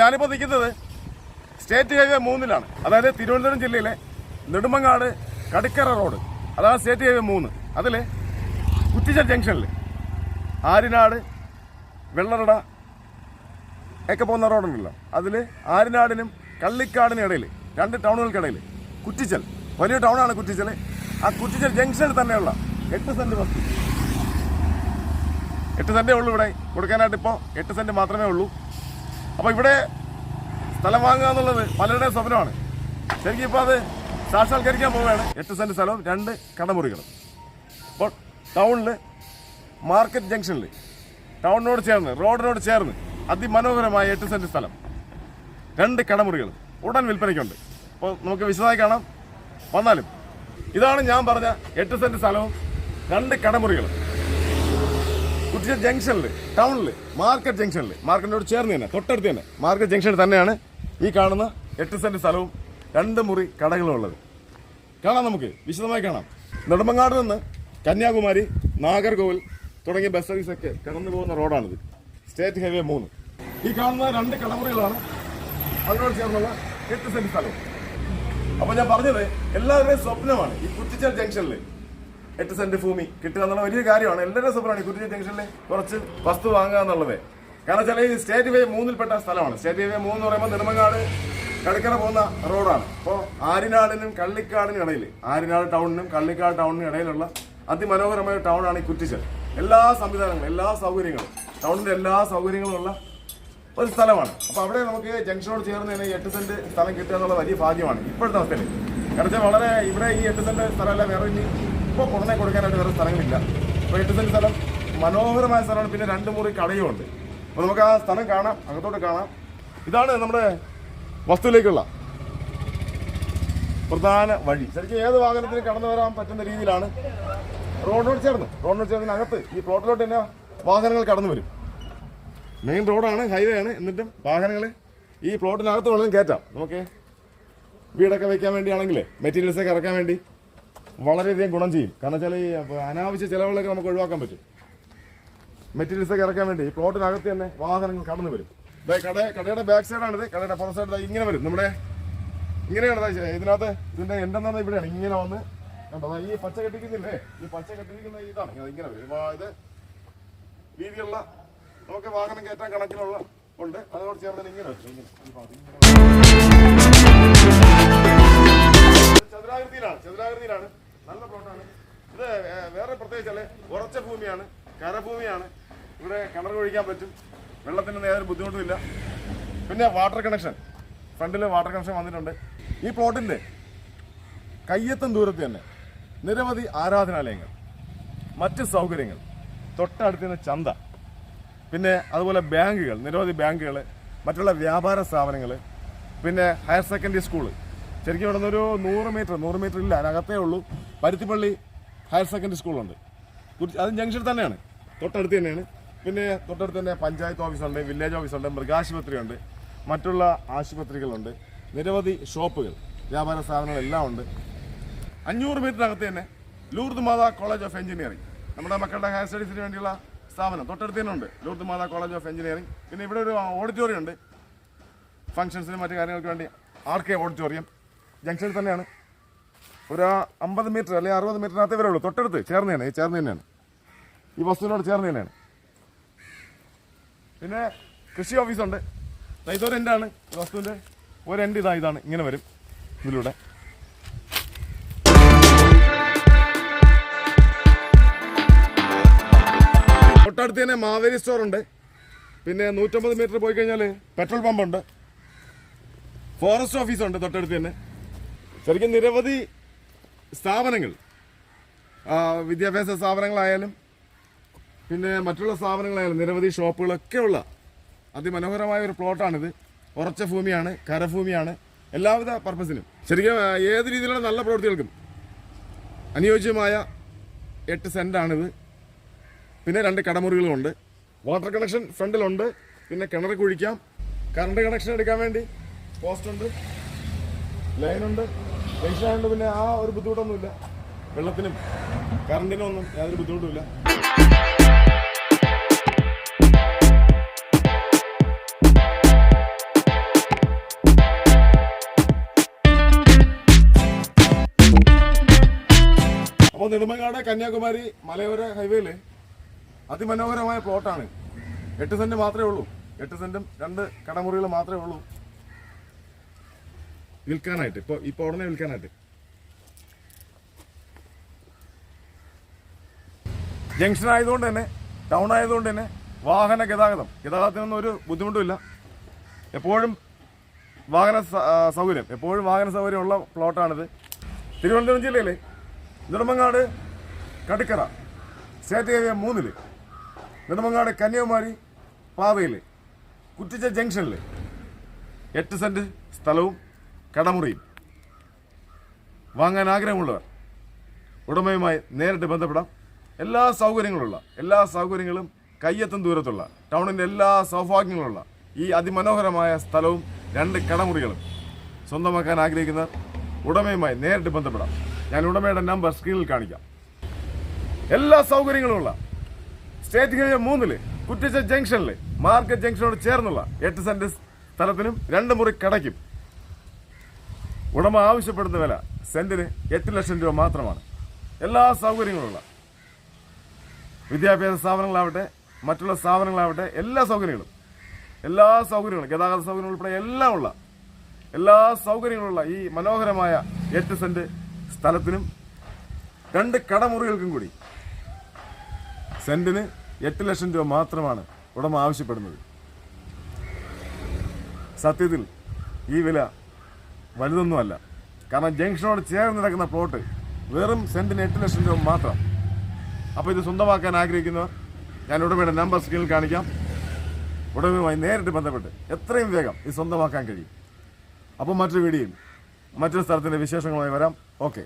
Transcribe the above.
ഞാനിപ്പോൾ നിൽക്കുന്നത് state highway മൂന്നിലാണ്. അതായത് തിരുവനന്തപുരം ജില്ലയിലെ നെടുമങ്ങാട് കടിക്കറ റോഡ്. അതാണ് സ്റ്റേറ്റ് ഹൈവേ മൂന്ന്. അതിൽ കുറ്റിച്ചൽ ജംഗ്ഷനിൽ ആരിനാട് വെള്ളറട ഒക്കെ പോകുന്ന റോഡുണ്ടല്ലോ. അതിൽ ആരിനാടിനും കള്ളിക്കാടിനും ഇടയിൽ രണ്ട് ടൗണുകൾക്കിടയിൽ കുറ്റിച്ചൽ. വലിയ ടൗണാണ് കുറ്റിച്ചൽ. ആ കുറ്റിച്ചൽ ജംഗ്ഷനിൽ തന്നെയുള്ള എട്ട് സെന്റ് വസ്തു എട്ട് സെന്റേ ഉള്ളൂ ഇവിടെ. കൊടുക്കാനായിട്ട് ഇപ്പോൾ എട്ട് സെന്റ് മാത്രമേ ഉള്ളൂ. അപ്പോൾ ഇവിടെ സ്ഥലം വാങ്ങുക എന്നുള്ളത് പലരുടെയും സ്വപ്നമാണ്. ശരിക്കും ഇപ്പോൾ അത് സാക്ഷാത്കരിക്കാൻ പോവുകയാണ്. എട്ട് സെന്റ് സ്ഥലവും രണ്ട് കടമുറികളും. അപ്പോൾ ടൗണിൽ മാർക്കറ്റ് ജംഗ്ഷനിൽ ടൗണിനോട് ചേർന്ന് റോഡിനോട് ചേർന്ന് അതിമനോഹരമായ എട്ട് സെന്റ് സ്ഥലം രണ്ട് കടമുറികൾ ഉടൻ വിൽപ്പനയ്ക്കുണ്ട്. അപ്പോൾ നമുക്ക് വിശദമായി കാണാം. വന്നാലും ഇതാണ് ഞാൻ പറഞ്ഞ എട്ട് സെന്റ് സ്ഥലവും രണ്ട് കടമുറികളും. കുറ്റിച്ച ജംഗ്ഷനിൽ ടൗണിൽ മാർക്കറ്റ് ജംഗ്ഷനിൽ മാർക്കറ്റിനോട് ചേർന്ന് തന്നെ തൊട്ടടുത്ത് തന്നെ മാർക്കറ്റ് ജംഗ്ഷനിൽ തന്നെയാണ് ഈ കാണുന്ന എട്ട് സെന്റ് സ്ഥലവും രണ്ട് മുറി കടകളും ഉള്ളത്. കാണാം നമുക്ക്. വിശദമായി കാണാം. നെടുമങ്ങാട് നിന്ന് കന്യാകുമാരി നാഗർകോവിൽ തുടങ്ങിയ ബസ് സർവീസ് ഒക്കെ കടന്നു പോകുന്ന റോഡാണിത്. സ്റ്റേറ്റ് ഹൈവേ മൂന്ന്. ഈ കാണുന്ന രണ്ട് കടമുറികളാണ് അതിനോട് ചേർന്നുള്ള എട്ട് സെന്റ് സ്ഥലവും. അപ്പൊ ഞാൻ പറഞ്ഞത് എല്ലാവരുടെയും സ്വപ്നമാണ് ഈ കുറ്റിച്ചൽ ജംഗ്ഷനിൽ എട്ട് സെന്റ് ഭൂമി കിട്ടുക എന്നുള്ള വലിയ കാര്യമാണ്. എല്ലാവരുടെയും സ്വപ്നമാണ് ഈ കുറ്റിച്ചൽ ജംഗ്ഷനിൽ കുറച്ച് വസ്തു വാങ്ങുക എന്നുള്ളത്. കാരണം വെച്ചാൽ ഈ സ്റ്റേറ്റ് വേ മൂന്നിൽപ്പെട്ട സ്ഥലമാണ്. സ്റ്റേറ്റ് വേ മൂന്ന് എന്ന് പറയുമ്പോൾ നെടുമങ്ങാട് കടക്കര പോകുന്ന റോഡാണ്. അപ്പോൾ ആരിനാടിനും കള്ളിക്കാടിനും ഇടയിൽ ആരിനാട് ടൗണിനും കള്ളിക്കാട് ടൗണിനും ഇടയിലുള്ള അതിമനോഹരമായ ടൗണാണ് ഈ കുറ്റിച്ചൽ. എല്ലാ സംവിധാനങ്ങളും എല്ലാ സൗകര്യങ്ങളും ടൗണിന്റെ എല്ലാ സൗകര്യങ്ങളും ഉള്ള ഒരു സ്ഥലമാണ്. അപ്പോൾ അവിടെ നമുക്ക് ജംഗ്ഷനോട് ചേർന്ന് തന്നെ എട്ട് സെന്റ് സ്ഥലം കിട്ടുക എന്നുള്ള വലിയ ഭാഗ്യമാണ് ഇപ്പോഴത്തെ അവസ്ഥയിൽ കാരണം വളരെ ഇവിടെ ഈ എട്ട് സെന്റ് സ്ഥലമല്ല വേറെ ഇനി ഇപ്പോൾ ഉടനെ കൊടുക്കാനായിട്ട് വേറെ സ്ഥലങ്ങളില്ല. അപ്പോൾ എട്ട് സെന്റ് സ്ഥലം മനോഹരമായ സ്ഥലമാണ് പിന്നെ രണ്ട് മുറി കടയും അപ്പൊ നമുക്ക് ആ സ്ഥലം കാണാം അകത്തോട്ട് കാണാം. ഇതാണ് നമ്മുടെ വസ്തുവിലേക്കുള്ള പ്രധാന വഴി. ശരിക്കും ഏത് വാഹനത്തിന് കടന്നു വരാൻ പറ്റുന്ന രീതിയിലാണ് റോഡിനോട് ചേർന്ന്. റോഡിനോട് ചേർന്നതിനകത്ത് ഈ പ്ലോട്ടിലോട്ട് തന്നെ വാഹനങ്ങൾ കടന്നു വരും. മെയിൻ റോഡാണ് ഹൈവേ ആണ്. എന്നിട്ടും വാഹനങ്ങൾ ഈ പ്ലോട്ടിനകത്ത് വേണമെങ്കിലും കയറ്റാം. നമുക്ക് വീടൊക്കെ വെക്കാൻ വേണ്ടിയാണെങ്കിലേ മെറ്റീരിയൽസൊക്കെ ഇറക്കാൻ വേണ്ടി വളരെയധികം ഗുണം ചെയ്യും. കാരണം വെച്ചാൽ ഈ അനാവശ്യ ചിലവുകളൊക്കെ നമുക്ക് ഒഴിവാക്കാൻ പറ്റും. മെറ്റീരിയൽസ് ഒക്കെ ഇറക്കാൻ വേണ്ടി പ്ലോട്ടിനകത്ത് തന്നെ വാഹനങ്ങൾ കടന്നു വരും. കടയുടെ ബാക്ക് സൈഡാണിത് കടയുടെ പുറം സൈഡ് ഇങ്ങനെ വരും. നമ്മുടെ ഇങ്ങനെയാണ് ഇതിനകത്ത് ഇതിന്റെ എന്തെന്നാണ് ഇവിടെയാണ്. ഇങ്ങനെ വന്ന് കണ്ടോ ഈ പച്ച കെട്ടിക്കുന്നില്ലേ ഈ പച്ച കെട്ടിരിക്കുന്ന ഇതാണ്. ഇങ്ങനെ വരും. ഇത് വീതിയുള്ള നമുക്ക് വാഹനം കയറ്റാൻ കണക്കിനുള്ള ഉണ്ട്. അതോട് ചേർന്ന് ഇങ്ങനെ ചതുരാകൃതിയിലാണ്. ചതുരാകൃതിയിലാണ്. നല്ല പ്ലോട്ടാണ് ഇത് വേറെ പ്രത്യേകിച്ചാൽ ഉറച്ച ഭൂമിയാണ്. കരഭൂമിയാണ്. ഇവിടെ കിണർ ഒഴിക്കാൻ പറ്റും. വെള്ളത്തിന് യാതൊരു ബുദ്ധിമുട്ടുമില്ല പിന്നെ വാട്ടർ കണക്ഷൻ ഫ്രണ്ടിൽ വാട്ടർ കണക്ഷൻ വന്നിട്ടുണ്ട്. ഈ പ്ലോട്ടിന്റെ കയ്യെത്തും ദൂരത്ത് തന്നെ നിരവധി ആരാധനാലയങ്ങൾ മറ്റ് സൗകര്യങ്ങൾ തൊട്ടടുത്ത് തന്നെ ചന്ത പിന്നെ അതുപോലെ ബാങ്കുകൾ നിരവധി ബാങ്കുകൾ മറ്റുള്ള വ്യാപാര സ്ഥാപനങ്ങൾ പിന്നെ ഹയർ സെക്കൻഡറി സ്കൂൾ ശരിക്കും ഇവിടെ നിന്നൊരു നൂറ് മീറ്റർ നൂറ് മീറ്റർ ഇല്ല അതിനകത്തേ ഉള്ളൂ. പരുത്തിപ്പള്ളി ഹയർ സെക്കൻഡറി സ്കൂളുണ്ട് അത് ജംഗ്ഷൻ തന്നെയാണ്. തൊട്ടടുത്ത് തന്നെയാണ്. പിന്നെ തൊട്ടടുത്ത് തന്നെ പഞ്ചായത്ത് ഓഫീസുണ്ട് വില്ലേജ് ഓഫീസുണ്ട് മൃഗാശുപത്രിയുണ്ട് മറ്റുള്ള ആശുപത്രികളുണ്ട്. നിരവധി ഷോപ്പുകൾ വ്യാപാര സ്ഥാപനങ്ങളെല്ലാം ഉണ്ട്. അഞ്ഞൂറ് മീറ്ററിനകത്ത് തന്നെ Lourdes Matha college of engineering നമ്മുടെ മക്കളുടെ ഹയർ സ്റ്റഡീസിന് വേണ്ടിയുള്ള സ്ഥാപനം തൊട്ടടുത്ത് തന്നെ ഉണ്ട് Lourdes Matha college of engineering പിന്നെ ഇവിടെ ഒരു ഓഡിറ്റോറിയം ഉണ്ട്. ഫംഗ്ഷൻസിനും മറ്റു കാര്യങ്ങൾക്ക് വേണ്ടി ആർ കെ ഓഡിറ്റോറിയം. ജംഗ്ഷനിൽ തന്നെയാണ്. ഒരു അമ്പത് മീറ്റർ അല്ലെങ്കിൽ അറുപത് മീറ്ററിനകത്തേ ഇവരുള്ളൂ തൊട്ടടുത്ത് ചേർന്ന് തന്നെ ചേർന്ന് തന്നെയാണ്. ഈ വസ്തുവിനോട് ചേർന്ന് തന്നെയാണ്. പിന്നെ കൃഷി ഓഫീസുണ്ട് ഇതൊരു എൻഡാണ് ഈ വസ്തുവിന്റെ ഒരു എൻഡ് ഇതാ ഇതാണ്. ഇങ്ങനെ വരും ഇതിലൂടെ. തൊട്ടടുത്ത് തന്നെ മാവേലി സ്റ്റോറുണ്ട് പിന്നെ നൂറ്റമ്പത് മീറ്റർ പോയി കഴിഞ്ഞാൽ പെട്രോൾ പമ്പുണ്ട് ഫോറസ്റ്റ് ഓഫീസുണ്ട് തൊട്ടടുത്ത് തന്നെ. ശരിക്കും നിരവധി സ്ഥാപനങ്ങൾ വിദ്യാഭ്യാസ സ്ഥാപനങ്ങളായാലും പിന്നെ മറ്റുള്ള സ്ഥാപനങ്ങളായാലും നിരവധി ഷോപ്പുകളൊക്കെ ഉള്ള അതിമനോഹരമായ ഒരു പ്ലോട്ടാണിത്. ഉറച്ച ഭൂമിയാണ് കരഭൂമിയാണ് എല്ലാവിധ പർപ്പസിനും. ശരിക്കും ഏത് രീതിയിലുള്ള നല്ല പ്രവൃത്തികൾക്കും അനുയോജ്യമായ എട്ട് സെന്റാണിത് പിന്നെ രണ്ട് കടമുറികളുമുണ്ട്. Water connection ഫ്രണ്ടിലുണ്ട്. പിന്നെ കിണർ കുഴിക്കാം. കറണ്ട് കണക്ഷൻ എടുക്കാൻ വേണ്ടി പോസ്റ്റ് ഉണ്ട് ലൈനുണ്ട്. ജംഗ്ഷൻ ആയതുകൊണ്ട് പിന്നെ ആ ഒരു ബുദ്ധിമുട്ടൊന്നുമില്ല. വെള്ളത്തിനും കറണ്ടിനും ഒന്നും യാതൊരു ബുദ്ധിമുട്ടുമില്ല. നെടുമങ്ങാട് കന്യാകുമാരി മലയോര ഹൈവേയിൽ അതിമനോഹരമായ പ്ലോട്ടാണ്. എട്ട് സെന്റ് മാത്രമേ ഉള്ളൂ. എട്ട് സെന്റും രണ്ട് കടമുറികൾ മാത്രമേ ഉള്ളൂ വിൽക്കാനായിട്ട്. ഇപ്പോൾ ഇപ്പോൾ ഉടനെ വിൽക്കാനായിട്ട്. ജംഗ്ഷൻ ആയതുകൊണ്ട് തന്നെ ടൗൺ ആയതുകൊണ്ട് തന്നെ വാഹന ഗതാഗതം. ഗതാഗതത്തിനൊന്നും ഒരു ബുദ്ധിമുട്ടുമില്ല എപ്പോഴും വാഹന സൗകര്യം. എപ്പോഴും വാഹന സൗകര്യമുള്ള പ്ലോട്ടാണിത്. തിരുവനന്തപുരം ജില്ലയിലെ നെടുമങ്ങാട് കടുക്കറ സ്റ്റേറ്റ് ഹൈവേ മൂന്നിൽ. നെടുമങ്ങാട് കന്യാകുമാരി പാതയിൽ കുറ്റിച്ച ജംഗ്ഷനിൽ എട്ട് സെന്റ് സ്ഥലവും കടമുറിയും. വാങ്ങാൻ ആഗ്രഹമുള്ളവർ ഉടമയുമായി നേരിട്ട് ബന്ധപ്പെടാം. എല്ലാ സൗകര്യങ്ങളുള്ള എല്ലാ സൗകര്യങ്ങളും കയ്യെത്തും ദൂരത്തുള്ള ടൗണിന്റെ എല്ലാ സൗഭാഗ്യങ്ങളുള്ള ഈ അതിമനോഹരമായ സ്ഥലവും രണ്ട് കടമുറികളും സ്വന്തമാക്കാൻ ആഗ്രഹിക്കുന്നവർ ഉടമയുമായി നേരിട്ട് ബന്ധപ്പെടാം. ഞാൻ ഉടമയുടെ നമ്പർ സ്ക്രീനിൽ കാണിക്കാം. എല്ലാ സൗകര്യങ്ങളുമുള്ള സ്റ്റേറ്റ് ഹൈവേ മൂന്നിൽ കുറ്റിച്ച ജംഗ്ഷനിൽ മാർക്കറ്റ് ജംഗ്ഷനോട് ചേർന്നുള്ള എട്ട് സെന്റ് സ്ഥലത്തിനും രണ്ട് മുറി കടയ്ക്കും. ഉടമ ആവശ്യപ്പെടുന്ന വില സെന്റിന് എട്ട് ലക്ഷം രൂപ മാത്രമാണ്. എല്ലാ സൗകര്യങ്ങളുള്ള വിദ്യാഭ്യാസ സ്ഥാപനങ്ങളാവട്ടെ മറ്റുള്ള സ്ഥാപനങ്ങളാവട്ടെ എല്ലാ സൗകര്യങ്ങളും എല്ലാ സൗകര്യങ്ങളും ഗതാഗത സൗകര്യങ്ങൾ ഉൾപ്പെടെ എല്ലാം ഉള്ള എല്ലാ സൗകര്യങ്ങളുള്ള ഈ മനോഹരമായ എട്ട് സെന്റ് സ്ഥലത്തിനും രണ്ട് കടമുറികൾക്കും കൂടി സെന്റിന് എട്ട് ലക്ഷം രൂപ മാത്രമാണ് ഉടമ ആവശ്യപ്പെടുന്നത്. സത്യത്തിൽ ഈ വില വലുതൊന്നുമല്ല. കാരണം ജംഗ്ഷനോട് ചേർന്ന് നടക്കുന്ന പ്ലോട്ട് വെറും സെന്റിന് എട്ട് ലക്ഷം രൂപ മാത്രം. അപ്പോൾ ഇത് സ്വന്തമാക്കാൻ ആഗ്രഹിക്കുന്നവർ ഞാൻ ഉടമയുടെ നമ്പർ സ്ക്രീനിൽ കാണിക്കാം. ഉടമയുമായി നേരിട്ട് ബന്ധപ്പെട്ട് എത്രയും വേഗം ഇത് സ്വന്തമാക്കാൻ കഴിയും. അപ്പോൾ മറ്റൊരു വീഡിയോയിൽ മറ്റൊരു സ്ഥലത്തിന്റെ വിശേഷങ്ങളുമായി വരാം. ഓക്കെ.